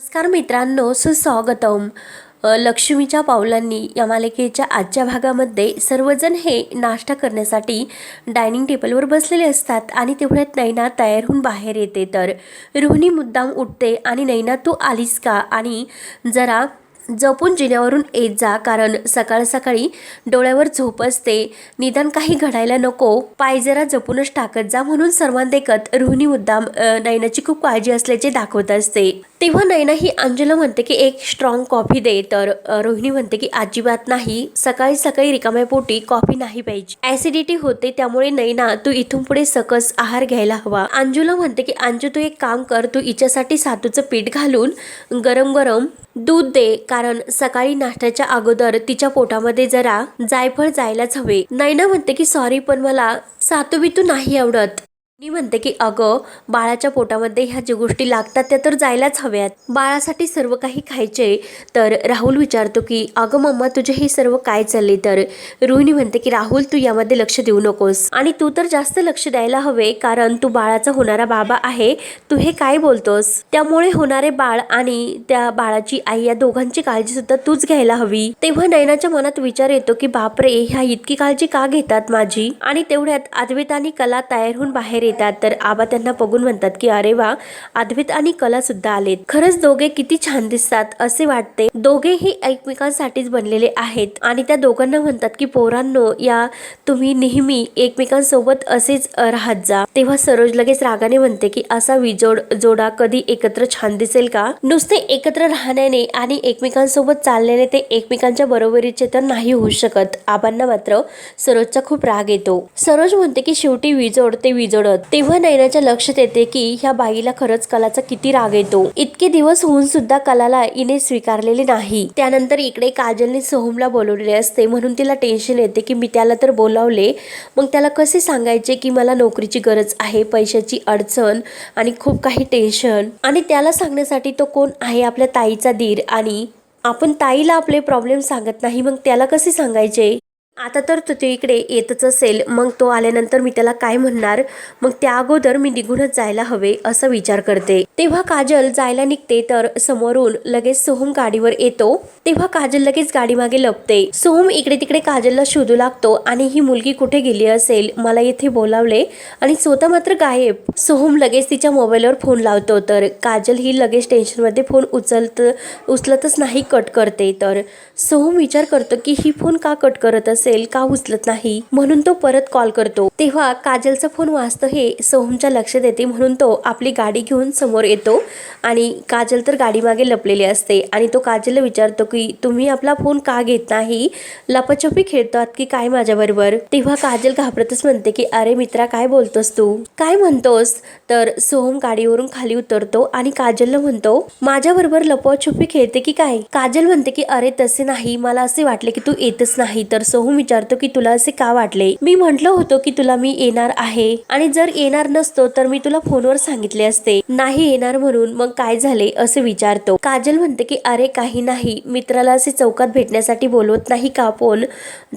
नमस्कार मित्रांनो सुस्वागतम. लक्ष्मीच्या पावलांनी या मालिकेच्या आजच्या भागामध्ये सर्वजण हे नाश्ता करण्यासाठी डायनिंग टेबलवर बसलेले असतात आणि तेवढ्यात नैना तयार होऊन बाहेर येते. तर रोहिणी मुद्दाम उठते आणि नैना तू आलीस का? आणि जरा जपून जिन्यावरून येत जा कारण सकाळ सकाळी डोळ्यावर झोप असते. निदान काही घडायला नको पाय जरा जपूनच टाकत जा म्हणून सर्वांदेखत रोहिणी मुद्दाम नैनाची खूप काळजी असल्याचे दाखवत असते. तेव्हा नैना ही अंजुला म्हणते की एक स्ट्रॉंग कॉफी दे. तर रोहिणी म्हणते की अजिबात नाही. सकाळी सकाळी रिकाम्या पोटी कॉफी नाही पाहिजे ऍसिडिटी होते त्यामुळे नैना तू इथून पुढे सकस आहार घ्यायला हवा. अंजुला म्हणते की अंजू तू एक काम कर. तू हिच्यासाठी सातूचं पीठ घालून गरम गरम दूध दे. कारण सकाळी नाश्त्याच्या अगोदर तिच्या पोटामध्ये जरा जायफळ जायलाच हवे. नैना म्हणते की सॉरी पण मला सातू बितू नाही आवडत. मी म्हणते की अगं बाळाच्या पोटामध्ये ह्या ज्या गोष्टी लागतात त्या तर जायलाच हव्यात. बाळासाठी सर्व काही खायचे. तर राहुल विचारतो की अगं मम्मा तुझे हे सर्व काय चालले? तर रोहिणी म्हणते की राहुल तू यामध्ये लक्ष देऊ नकोस. आणि तू तर जास्त लक्ष द्यायला हवे कारण तू बाळाचा होणारा बाबा आहे. तू हे काय बोलतोस? त्यामुळे होणारे बाळ आणि त्या बाळाची आई या दोघांची काळजी सुद्धा तूच घ्यायला हवी. तेव्हा नयनाच्या मनात विचार येतो की बापरे ह्या इतकी काळजी का घेतात माझी? आणि तेवढ्यात अद्वैत आणि कला तयार होऊन बाहेर येतात तर आबा त्यांना बघून म्हणतात की अरे वा अद्वित आणि कला सुद्धा आलेत. खरंच दोघे किती छान दिसतात असे वाटते. दोघेही एकमेकांसाठीच बनलेले आहेत. आणि त्या दोघांना म्हणतात की पोरांनो या तुम्ही नेहमी एकमेकांसोबत असेच राहत जा. तेव्हा सरोज लगेच रागाने म्हणते की असा विजोड जोडा कधी एकत्र छान दिसेल का? नुसते एकत्र राहण्याने आणि एकमेकांसोबत चालल्याने ते एकमेकांच्या बरोबरीचे तर नाही होऊ शकत. आबांना मात्र सरोजचा खूप राग येतो. सरोज म्हणते की शेवटी विजोड ते तेव्हा नैनाच्या लक्षात येते की ह्या बाईला खरंच कलाचा किती राग येतो. इतके दिवस होऊन सुद्धा कलाला इने स्वीकारलेले नाही. त्यानंतर इकडे काजलने सोहमला बोलवलेले असते म्हणून तिला टेन्शन येते की मी त्याला तर बोलावले. मग त्याला कसे सांगायचे की मला नोकरीची गरज आहे पैशाची अडचण आणि खूप काही टेन्शन आणि त्याला सांगण्यासाठी तो कोण आहे आपल्या ताईचा धीर आणि आपण ताईला आपले प्रॉब्लेम सांगत नाही मग त्याला कसे सांगायचे? आता तर तो इकडे येतच असेल. मग तो आल्यानंतर मी त्याला काय म्हणणार? मग त्या अगोदर मी निघूनच जायला हवे असा विचार करते. तेव्हा काजल जायला निघते तर समोरून लगेच सोहम गाडीवर येतो. तेव्हा काजल लगेच गाडी मागे लपते. सोहम इकडे तिकडे काजलला शोधू लागतो आणि ही मुलगी कुठे गेली असेल? मला येथे बोलावले. आणि स्वतः मात्र गायब. सोहम लगेच तिच्या मोबाईलवर फोन लावतो. तर काजल ही लगेच टेन्शनमध्ये फोन उचलत उचलतच नाही कट करते. तर सोहम विचार करतो की ही फोन का कट करत असेल? का उचलत नाही? म्हणून तो परत कॉल करतो. तेव्हा काजलचा फोन वाचतो हे सोहमच्या लक्षात येते. म्हणून तो आपली गाडी घेऊन समोर येतो. आणि काजल तर गाडी मागे लपलेली असते. आणि तो काजलला विचारतो की तुम्ही आपला फोन का घेत नाही? लपाछपी खेळतात की काय माझ्याबरोबर? तेव्हा काजल घाबरतच म्हणते की अरे मित्रा काय बोलतोस तू? काय म्हणतोस? तर सोहम गाडीवरून खाली उतरतो आणि काजलला म्हणतो माझ्याबरोबर लपवाछपी खेळते की काय? काजल म्हणते की अरे तसे नाही मला असे वाटले की तू येतच नाही. तर सोहम विचारतो की तुला असे का वाटले? मी म्हंटल होतो की तुला मी येणार आहे आणि जर येणार नसतो तर मी तुला फोनवर सांगितले असते. नाही येणार म्हणून मग काय झाले? असे विचारतो. काजल म्हणते की अरे काही नाही मित्राला असे चौकात भेटण्यासाठी बोलवत नाही का आपण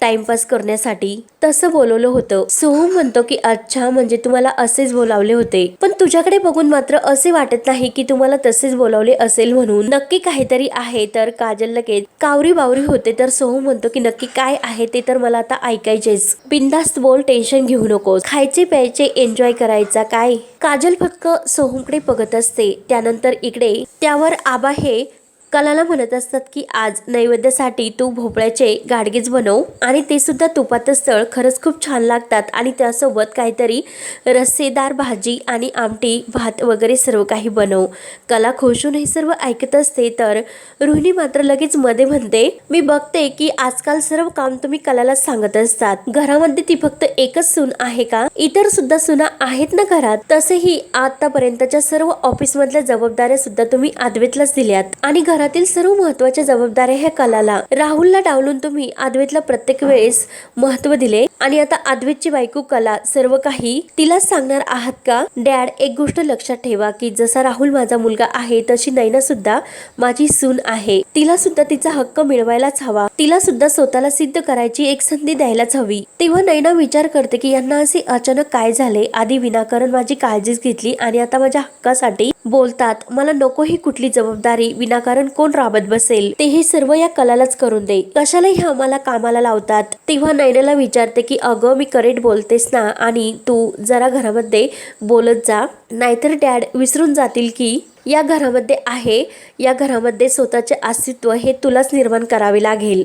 टाइमपास करण्यासाठी. तसं बोलवलं होतं. सोहम म्हणतो की अच्छा म्हणजे तुम्हाला असेच बोलावले होते. पण तुझ्याकडे बघून मात्र असे वाटत नाही की तुम्हाला तसेच बोलावले असेल म्हणून. नक्की काहीतरी आहे तर काजल लगेच कावरी बावरी होते तर सोहम म्हणतो की नक्की काय आहे ते तर मला आता ऐकायचेच. बिंदास्त बोल टेन्शन घेऊ नकोस. खायचे प्यायचे एन्जॉय करायचा काय? काजल फक्त सोहमकडे बघत असते. त्यानंतर इकडे त्यावर आबा हे कलाला म्हणत असतात की आज नैवेद्यासाठी तू भोपळ्याचे गाडगेच बनव आणि ते सुद्धा तुपातच तळ खरंच खूप छान लागतात आणि त्यासोबत काहीतरी रस्सेदार भाजी आणि आमटी भात वगैरे सर्व काही बनव. कला खुशून हे सर्व ऐकत असते तर रोहिणी मात्र लगेच मध्ये म्हणते मी बघते की आजकाल सर्व काम तुम्ही कलाला सांगत असतात. घरामध्ये ती फक्त एकच सून आहे का? इतर सुद्धा सुना आहेत ना घरात तसेही आतापर्यंतच्या सर्व ऑफिसमधल्या जबाबदाऱ्या सुद्धा तुम्ही आदवेतलाच दिल्यात. आणि घरातील सर्व महत्त्वाच्या जबाबदाऱ्या ह्या कलाला. राहुलला डावलून तुम्ही अद्वैतला प्रत्येक वेळेस महत्त्व दिले. आणि आता अद्वैतची बायको कला सर्व काही तिलाच सांगणार आहात का? डॅड एक गोष्ट लक्षात ठेवा की जसा राहुल माझा मुलगा आहे तशी नैना सुद्धा माझी सून आहे. तिला सुद्धा तिचा हक्क मिळवायलाच हवा. तिला सुद्धा स्वतःला सिद्ध करायची एक संधी द्यायलाच हवी. तेव्हा नैना विचार करते की यांना असे अचानक काय झाले? आधी विनाकारण माझी काळजीच घेतली आणि आता माझ्या हक्कासाठी बोलतात. मला नको ही कुठली जबाबदारी विनाकारण कोण राबत बसेल ते हे सर्व या कलालाच करून दे. कशाला हे आम्हाला कामाला लावतात. तेव्हा नैनाला विचारते की अगं मी करेक्ट बोलतेस ना आणि तू जरा घरामध्ये बोलत जा. नाहीतर डॅड विसरून जातील की या घरामध्ये आहे. या घरामध्ये स्वतःचे अस्तित्व हे तुलाच निर्माण करावे लागेल.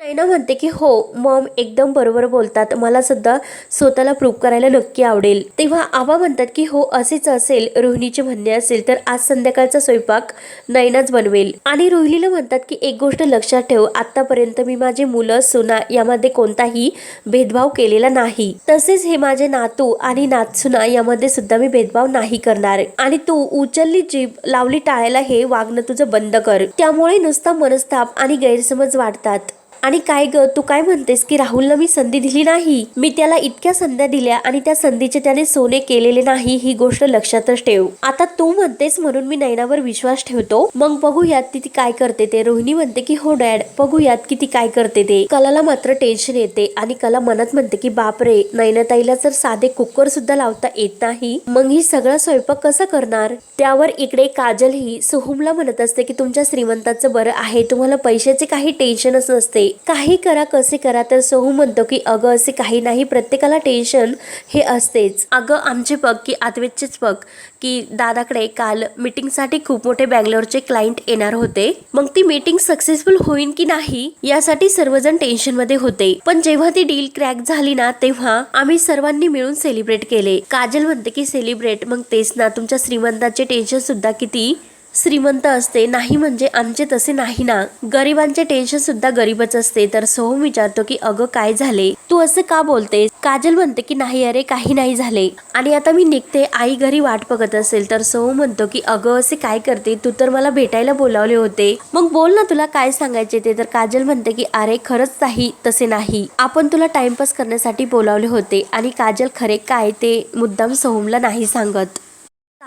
नैना म्हणते की हो मम एकदम बरोबर बोलतात. मला सुद्धा स्वतःला प्रूव्ह करायला नक्की आवडेल. तेव्हा आबा म्हणतात की हो असेच असेल. रोहिणीचे म्हणणे असेल तर आज संध्याकाळचा स्वयंपाक नैनाच बनवेल. आणि रोहिणीला म्हणतात की एक गोष्ट लक्षात ठेव. आतापर्यंत मी माझे मुलं सुना यामध्ये कोणताही भेदभाव केलेला नाही. तसेच हे माझे नातू आणि नातसुना यामध्ये सुद्धा मी भेदभाव नाही करणार. आणि तू उचलली जीभ लावली टाळायला हे वागणं तुझं बंद कर. त्यामुळे नुसता मनस्ताप आणि गैरसमज वाढतात. आणि काय ग तू काय म्हणतेस की राहुलला मी संधी दिली नाही? मी त्याला इतक्या संध्या दिल्या आणि त्या संधीचे त्याने सोने केलेले नाही ही गोष्ट लक्षातच ठेव. आता तू म्हणतेस म्हणून मी नैनावर विश्वास ठेवतो. मग बघूयात ती ती काय करते ते. रोहिणी म्हणते की हो डॅड बघूयात की ती काय करते ते. कलाला मात्र टेन्शन येते आणि कला मनात म्हणते की बापरे नैनाताईला जर साधे कुकर सुद्धा लावता येत नाही मग ही सगळा स्वयंपाक कसा करणार? त्यावर इकडे काजल ही सोहमला म्हणत असते की तुमच्या श्रीमंताचं बरं आहे. तुम्हाला पैशाचे काही टेन्शनच नसते. काही करा कसे करा तर सोहू म्हणतो की अगं असे काही नाही प्रत्येकाला टेन्शन हे असतेच. अगं आमचे बघ की अद्वैतचेच बघ की दादाकडे काल मीटिंगसाठी खूप मोठे बँगलोरचे क्लायंट येणार होते. मग ती मीटिंग सक्सेसफुल होईल की नाही यासाठी सर्वजण टेन्शनमध्ये होते. पण जेव्हा ती डील क्रॅक झाली ना तेव्हा आम्ही सर्वांनी मिळून सेलिब्रेट केले. काजल म्हणते की सेलिब्रेट मग तेच ना तुमच्या श्रीमंताचे टेन्शन सुद्धा किती? श्रीमंत असते नाही म्हणजे आमचे तसे नाही ना. गरिबांचे टेन्शन सुद्धा गरीबच असते. तर सोहम विचारतो की अगं काय झाले? तू असं का बोलते काजल म्हणते की नाही अरे काही नाही झाले. आणि आता मी निघते आई घरी वाट बघत असेल तर सोहम म्हणतो की अगं असे काय करते? तू तर मला भेटायला बोलावले होते. मग बोल ना तुला काय सांगायचे ते. तर काजल म्हणते की अरे खरंच नाही तसे नाही. आपण तुला टाइमपास करण्यासाठी बोलावले होते आणि काजल खरे काय ते मुद्दाम सोहमला नाही सांगत.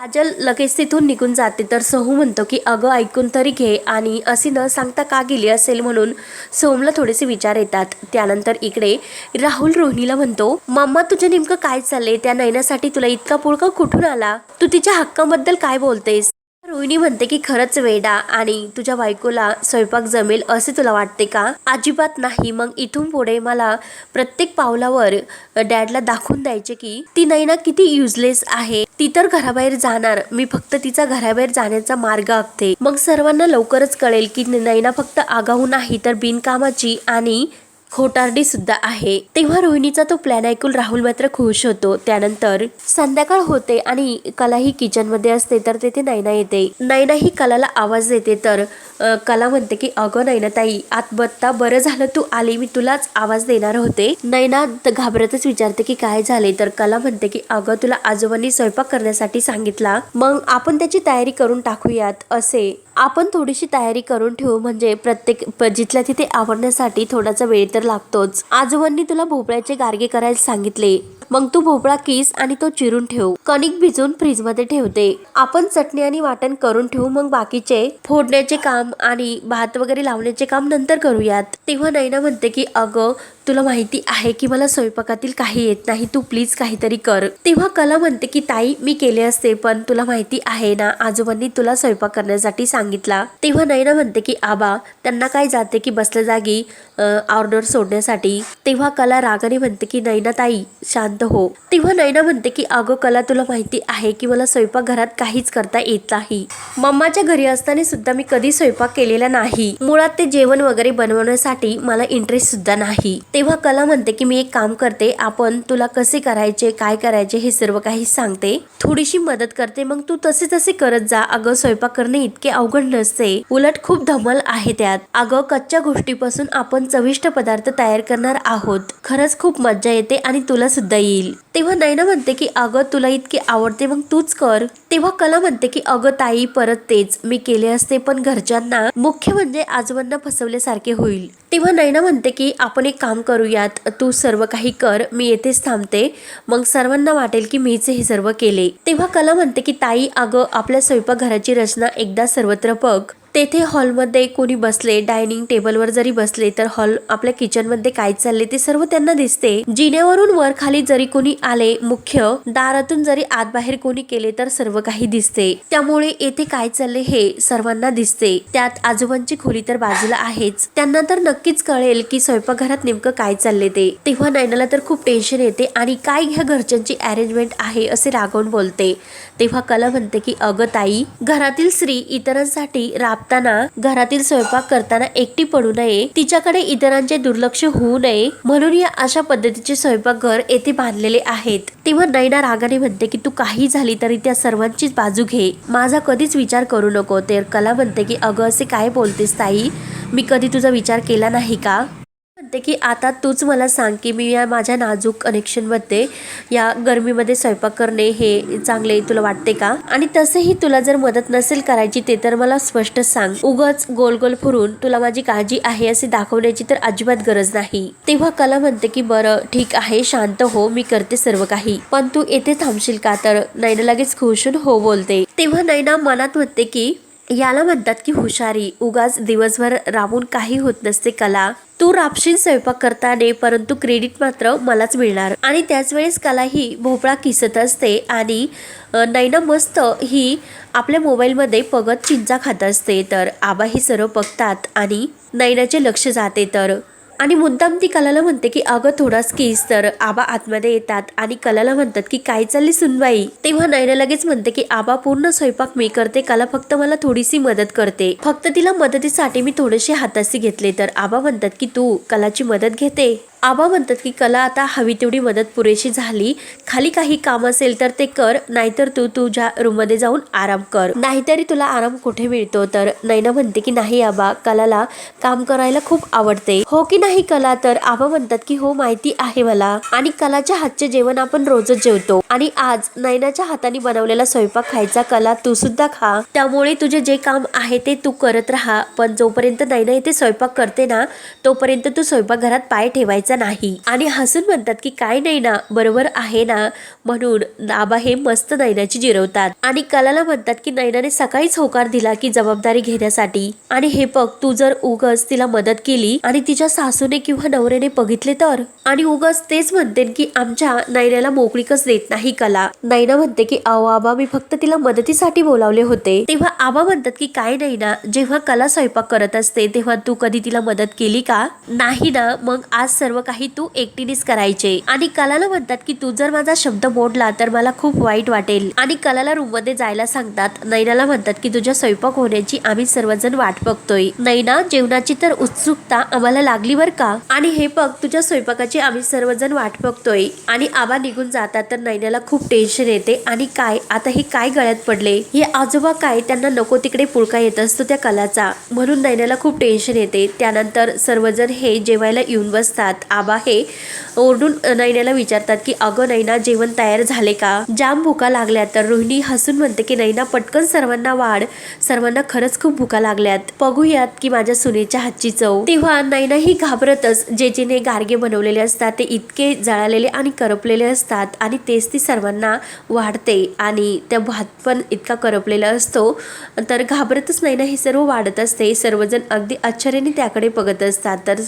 काजल लगेच तिथून निघून जाते. तर सोहू म्हणतो की अगं ऐकून तरी घे. आणि अशी न सांगता का गेली असेल म्हणून सोहमला थोडेसे विचार येतात. त्यानंतर इकडे राहुल रोहिणीला म्हणतो मम्मा तुझे नेमकं काय चाललंय? त्या नयनासाठी तुला इतका पुळका कुठून आला? तू तिच्या हक्काबद्दल काय बोलतेस? रोहिणी म्हणते की खरंच वेडा आणि तुझ्या बायकोला स्वयंपाक जमेल असे तुला वाटते का? अजिबात नाही. मग इथून पुढे मला प्रत्येक पावलावर डॅडला दाखवून द्यायचे की ती नैना किती युजलेस आहे. ती तर घराबाहेर जाणार. मी फक्त तिचा घराबाहेर जाण्याचा मार्ग आखते. मग सर्वांना लवकरच कळेल की नैना फक्त आगाऊ नाही तर बिनकामाची आणि खोटारडी सुद्धा आहे. तेव्हा रोहिणीचा तो प्लॅन ऐकून राहुल मात्र खुश होतो. त्यानंतर संध्याकाळ होते आणि कला ही किचनमध्ये असते तर तेथे नैना येते. नैना ही कलाला आवाज देते तर कला म्हणते की अगं नैना ताई आत्महत्या बरं झालं तू आली मी तुलाच आवाज देणार होते. नैना घाबरतच विचारते की काय झाले? तर कला म्हणते की अगं तुला आजोबांनी स्वयंपाक करण्यासाठी सांगितला. मग आपण त्याची तयारी करून टाकूयात असे आपण थोडीशी तयारी करून ठेवू म्हणजे प्रत्येक जिथल्या तिथे आवडण्यासाठी थोडासा वेळ तर लागतोच. आजोबांनी तुला भोपळ्याचे गारगे करायला सांगितले. मग तू भोपळा किस आणि तो चिरून ठेव. कणिक भिजून फ्रीजमध्ये ठेवते. आपण चटणी आणि वाटण करून ठेवू मग बाकीचे फोडण्याचे काम आणि भात वगैरे लावण्याचे काम नंतर करूयात. तेव्हा नैना म्हणते की अगं तुला माहिती आहे की मला स्वयंपाकातील काही येत नाही तू प्लीज काहीतरी कर. तेव्हा कला म्हणते की ताई मी केले असते पण तुला माहिती आहे ना आजोबांनी तुला स्वयंपाक करण्यासाठी सांगितला. तेव्हा नैना म्हणते की आबा त्यांना काय जाते की बसल्या जागी ऑर्डर सोडण्यासाठी. तेव्हा कला रागाने म्हणते की नैना ताई शांत हो. तेव्हा नैना म्हणते की अगं कला तुला माहिती आहे की मला स्वयंपाक घरात काहीच करता येत नाही. मम्माच्या घरी असताना सुद्धा मी कधी स्वयंपाक केलेला नाही. मुळात ते जेवण वगैरे बनवण्यासाठी मला इंटरेस्ट सुद्धा नाही. तेव्हा कला म्हणते की मी एक काम करते आपण तुला कसे करायचे काय करायचे हे सर्व काही सांगते. थोडीशी मदत करते मग तू तसे तसे करत जा. अगं स्वयंपाक करणे इतके अवघड नसते. उलट खूप धमल आहे त्यात. अगं कच्च्या गोष्टीपासून आपण चविष्ट पदार्थ तयार करणार आहोत. खरंच खूप मज्जा येते आणि तुला सुद्धा येईल. तेव्हा नैना म्हणते की अगं तुला इतके आवडते मग तूच कर. तेव्हा कला म्हणते की अगं ताई परत तेच. मी केले असते पण घरच्यांना मुख्य म्हणजे आजोबांना फसवल्यासारखे होईल. तेव्हा नैना म्हणते की आपण एक काम करूयात तू सर्व काही कर मी येथेच थांबते. मग सर्वांना वाटेल की मीच हे सर्व केले. तेव्हा कला म्हणते की ताई अगं आपल्या स्वयंपाकघराची रचना एकदा सर्वत्र बघ. तेथे हॉलमध्ये कोणी बसले डायनिंग टेबलवर जरी बसले तर हॉल आपल्या किचनमध्ये काय चालले ते सर्व त्यांना दिसते. जिन्यावरून वर खाली जरी कोणी आले मुख्य दारातून जरी आत बाहेर कोणी केले तर सर्व काही दिसते. त्यामुळे येथे काय चालले हे सर्वांना दिसते. त्यात आजोबांची खोली तर बाजूला आहेच. त्यांना तर नक्कीच कळेल की स्वयंपाकघरात नेमकं काय चालले ते. तेव्हा नैनाला तर खूप टेन्शन येते आणि काय ह्या घरच्यांची अरेंजमेंट आहे असे रागवून बोलते. तेव्हा कला म्हणते की अगं ताई घरातील स्त्री इतरांसाठी राब राबताना घरातील स्वयंपाक करताना एकटी पडू नये तिच्याकडे इतरांचे दुर्लक्ष होऊ नये म्हणून या अशा पद्धतीचे स्वयंपाकघर येथे बांधलेले आहेत. तेव्हा नैना रागाने म्हणते की तू काही झाली तरी त्या सर्वांचीच बाजू घे. माझा कधीच विचार करू नको. तर कला म्हणते की अगं असे काय बोलतेस ताई? मी कधी तुझा विचार केला नाही का? म्हणते की आता तूच मला सांग की मी या माझ्या नाजूक कनेक्शनमध्ये या गरमीमध्ये स्वयंपाक करणे हे चांगले तुला वाटते का? आणि तसंही तुला जर मदत नसेल करायची ते तर मला स्पष्ट सांग. उगच गोल गोल फिरून तुला माझी काळजी आहे असे दाखवण्याची तर अजिबात गरज नाही. तेव्हा कला म्हणते की बरं ठीक आहे शांत हो मी करते सर्व काही. पण तू येथे थांबशील का? तर नैना लगेच खुशून हो बोलते. तेव्हा नैना मनात म्हणते की याला म्हणतात की हुशारी. उगाच दिवसभर राबून काही होत नसते कला. तू रापशील स्वयंपाक करताना परंतु क्रेडिट मात्र मलाच मिळणार. आणि त्याच वेळेस कला ही भोपळा किसत असते आणि नैना मस्त ही आपल्या मोबाईलमध्ये पगत चिंचा खात असते. तर आबा ही सर्व बघतात आणि नैनाचे लक्ष जाते. तर आणि मुद्दाम ती कलाला म्हणते की अगं थोडाच किस तर आबा आतमध्ये येतात आणि कलाला म्हणतात की काय चालली सुनबाई? तेव्हा नैना लगेच म्हणते की आबा पूर्ण स्वयंपाक मी करते. कला फक्त मला थोडीशी मदत करते. फक्त तिला मदतीसाठी मी थोडेसे हाताशी घेतले. तर आबा म्हणतात की तू कलाची मदत घेते? आबा म्हणतात की कला आता हवी तेवढी मदत पुरेशी झाली. खाली काही काम असेल तर ते कर नाहीतर तू तुझ्या रूममध्ये जाऊन आराम कर. नाहीतरी तुला आराम कुठे मिळतो? तर नैना म्हणते की नाही आबा कलाला काम करायला खूप आवडते. हो की नाही कला? तर आबा म्हणतात की हो माहिती आहे मला. आणि कलाच्या हातचे जेवण आपण रोजच जेवतो. आणि आज नैनाच्या हाताने बनवलेला स्वयंपाक खायचा कला तू सुद्धा खा. त्यामुळे तुझे जे काम आहे ते तू करत राहा. पण जोपर्यंत नैना इथे स्वयंपाक करते ना तोपर्यंत तू स्वयंपाकघरात पाय ठेवायचा नाही. आणि हसून म्हणतात की काय नैना बरोबर आहे ना? म्हणून नाबा हे मस्त नैनाची जिरवतात. आणि कलाला म्हणतात की नैनाने सकाळीच होकार दिला की जबाबदारी घेण्यासाठी. आणि हे बघ तू जर उगच तिला मदत केली आणि तिच्या सासूने किंवा नवऱ्याने बघितले तर? आणि उगच तेच म्हणते की आमच्या नैनाला मोकळीकच देत नाही. कला. नैना म्हणते की अहो आबा मी फक्त तिला मदतीसाठी बोलावले होते. तेव्हा आबा म्हणतात की काय नाही ना जेव्हा कला स्वयंपाक करत असते तेव्हा तू कधी तिला मदत केली का? नाही ना मग आज सर्व काही तू एकटीनेच करायचे. आणि कलाला म्हणतात की तू जर माझा शब्द मोडला तर मला खूप वाईट वाटेल. आणि कलाला रूममध्ये जायला सांगतात. नैनाला म्हणतात की तुझ्या स्वयंपाक होण्याची आम्ही सर्वजण वाट बघतोय. नैना जेवणाची तर उत्सुकता आम्हाला लागली बर का? आणि हे बघ तुझ्या स्वयंपाकाची आम्ही सर्वजण वाट बघतोय. आणि आबा निघून जातात तर नैनाला खूप टेन्शन येते. आणि काय? आता हे काय गळ्यात पडले? हे आजोबा काय? त्यांना नको तिकडे पुळका येत असतो त्या कलाचा. म्हणून नैनाला खूप टेन्शन येते. त्यानंतर सर्वजण हे जेवायला येऊन बसतात. आबा हे ओरडून नैनाला विचारतात की अगं नैना जेवण तयार झाले का? जाम भुका लागल्या तर रोहिणी हसून म्हणते की नैना पटकन सर्वांना वाढ. सर्वांना खरंच खूप भुका लागल्यात. बघूयात की माझ्या सुनेच्या हातची चव. तेव्हा नैना ही घाबरतच. जे जेने गारगे बनवलेले असतात ते इतके जळालेले आणि करपलेले असतात. आणि तेच ती सर्वांना वाढते आणि त्या भात पण इतका करपलेला असतो. तर घाबरतच नाही ना हे सर्व वाढत असते. सर्वजण अगदी आश्चर्याने त्याकडे बघत असतात. तर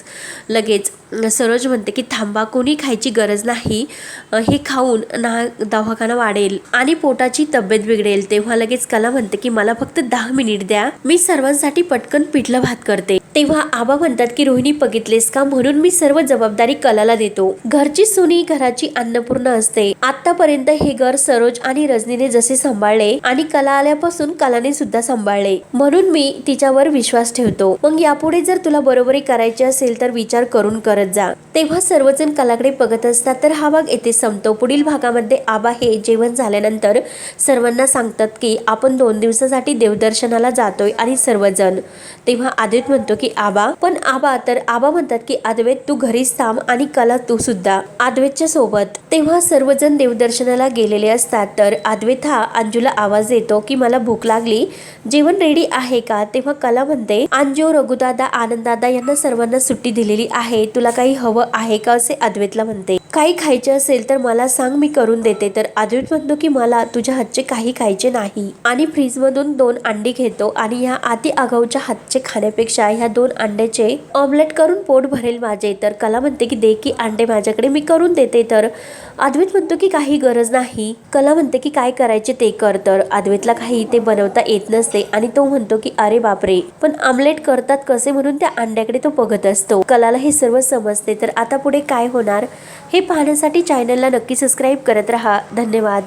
लगेच सरोज म्हणते की थांबा कोणी खायची गरज नाही. हे खाऊन ना दवाखाना वाढेल आणि पोटाची तब्येत बिघडेल. तेव्हा लगेच कला म्हणते की मला फक्त दहा मिनिट द्या. मी सर्वांसाठी पटकन पिठलं भात करते. तेव्हा आबा म्हणतात की रोहिणी बघितलेस का? म्हणून मी सर्व जबाबदारी कलाला देतो. घरची सुनी घराची अन्नपूर्ण असते. आतापर्यंत हे घर सरोज आणि रजनीने जसे सांभाळले आणि कला आल्यापासून कलाने सुद्धा सांभाळले. म्हणून मी तिच्यावर विश्वास ठेवतो. मग यापुढे जर तुला बरोबरी करायची असेल तर विचार करून करत जा. तेव्हा सर्वजण कलाकडे बघत असतात तर हा भाग येथे संपतो. पुढील भागामध्ये आबा हे जेवण झाल्यानंतर सर्वांना सांगतात की आपण दोन दिवसासाठी देवदर्शनाला जातोय आणि सर्वजण. तेव्हा आदित म्हणतो की आबा. पण आबा तर आबा म्हणतात की आदवेत तू घरीच थांब आणि कला तू सुद्धा. आदवेतच्या सोबत तेव्हा सर्वजण देवदर्शनाला गेलेले असतात तर आदवेत हा अंजूला आवाज देतो की मला भूक लागली. जेवण रेडी आहे का? तेव्हा कला म्हणते अंजू रघुदादा आनंददादा यांना सर्वांना सुट्टी दिलेली आहे. तुला काही हवं आहे का असे अद्वैतला म्हणते. काही खायचे असेल तर मला सांग मी करून देते. तर आदित्य म्हणतो की मला तुझ्या हातचे काही खायचे नाही. आणि फ्रीजमधून दोन अंडी घेतो आणि ह्या आती आगाऊच्या हातचे खाण्यापेक्षा ह्या दोन अंड्याचे ऑमलेट करून पोट भरेल माझे. तर कला म्हणते की दे की अंडे माझ्याकडे मी करून देते. तर अद्वैत म्हणतो की काही गरज नाही. कला म्हणते की काय करायचे ते कर. तर अद्वैतला काही ते बनवता येत नसते आणि तो म्हणतो की अरे बापरे पण आमलेट करतात कसे? म्हणून त्या अंड्याकडे तो बघत असतो. कलाला हे सर्व समजते. तर आता पुढे काय होणार? हे पाहण्यासाठी चॅनलला नक्की सबस्क्राईब करत रहा. धन्यवाद.